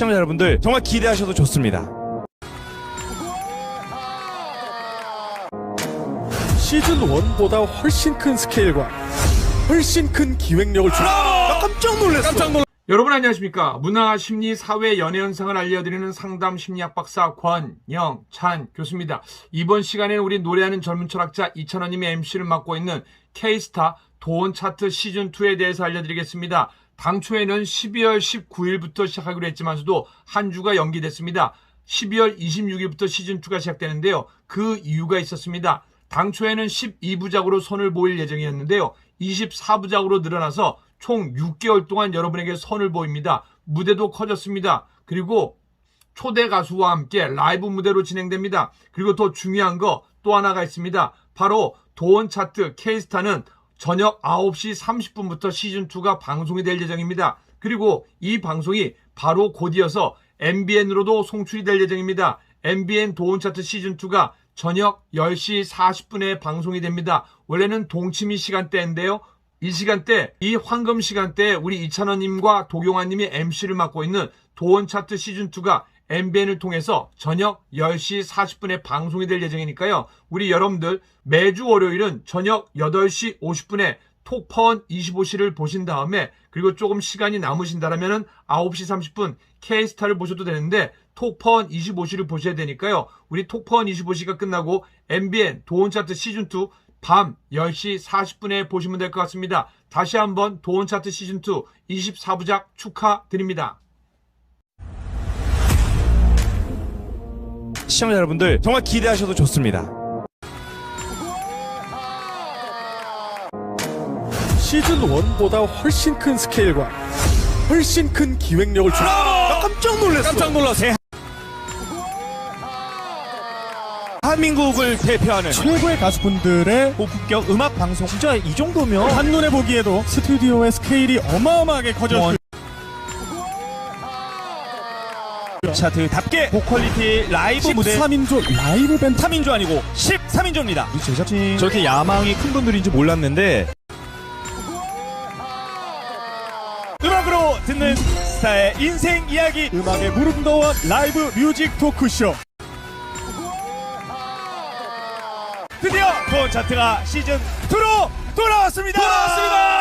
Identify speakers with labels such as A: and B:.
A: 시청자 여러분들 정말 기대하셔도 좋습니다.
B: 시즌 1보다 훨씬 큰 스케일과 훨씬 큰 기획력을 주. 나 깜짝 놀랐어. 깜짝 놀.
C: 여러분 안녕하십니까 문화 심리 사회 연애 현상을 알려드리는 상담 심리학 박사 권영찬 교수입니다 이번 시간에는 우리 노래하는 젊은 철학자 이찬원님이 MC를 맡고 있는 K스타 도원 차트 시즌 2에 대해서 알려드리겠습니다 당초에는 12월 19일부터 시작하기로 했지만서도 한 주가 연기됐습니다 12월 26일부터 시즌2가 시작되는데요 그 이유가 있었습니다 당초에는 12부작으로 선을 보일 예정이었는데요. 24부작으로 늘어나서 총 6개월 동안 여러분에게 선을 보입니다. 무대도 커졌습니다. 그리고 초대 가수와 함께 라이브 무대로 진행됩니다. 그리고 더 중요한 거 또 하나가 있습니다. 바로 도원 차트 K스타는 저녁 9시 30분부터 시즌2가 방송이 될 예정입니다. 그리고 이 방송이 바로 곧이어서 MBN으로도 송출이 될 예정입니다. MBN 도원 차트 시즌2가 저녁 10시 40분에 방송이 됩니다. 원래는 동치미 시간대인데요. 이 시간대, 이 황금 시간대에 우리 이찬원님과 도경환님이 MC를 맡고 있는 도원 차트 시즌2가 MBN을 통해서 저녁 10시 40분에 방송이 될 예정이니까요. 우리 여러분들 매주 월요일은 저녁 8시 50분에 톡펀 25시를 보신 다음에 그리고 조금 시간이 남으신다면 9시 30분 K스타를 보셔도 되는데 톡펀 25시를 보셔야 되니까요. 우리 톡펀 25시가 끝나고 MBN 도원차트 시즌2 밤 10시 40분에 보시면 될 것 같습니다. 다시 한번 도원차트 시즌2 24부작 축하드립니다.
A: 시청자 여러분들 정말 기대하셔도 좋습니다.
B: 시즌 1보다 훨씬 큰 스케일과 훨씬 큰 기획력을 주. 나 깜짝 놀랐어.
A: 깜짝 놀라세요. 한민국을 대표하는
B: 최고의 가수분들의
A: 고품격 음악 방송 진짜 이 정도면
B: 한눈에 보기에도 스튜디오의 스케일이 어마어마하게 커졌고
A: 차트답게 고퀄리티 라이브 무대
B: 13인조 라이브 밴드
A: 3인조 아니고 13인조입니다.
B: 우리 제작진
A: 저렇게 야망이 큰 분들인지 몰랐는데 음악으로 듣는 스타의 인생 이야기
B: 음악의 무릎 넣은 라이브 뮤직 토크쇼
A: 드디어 돈 차트가 시즌 2로 돌아왔습니다. 돌아왔습니다.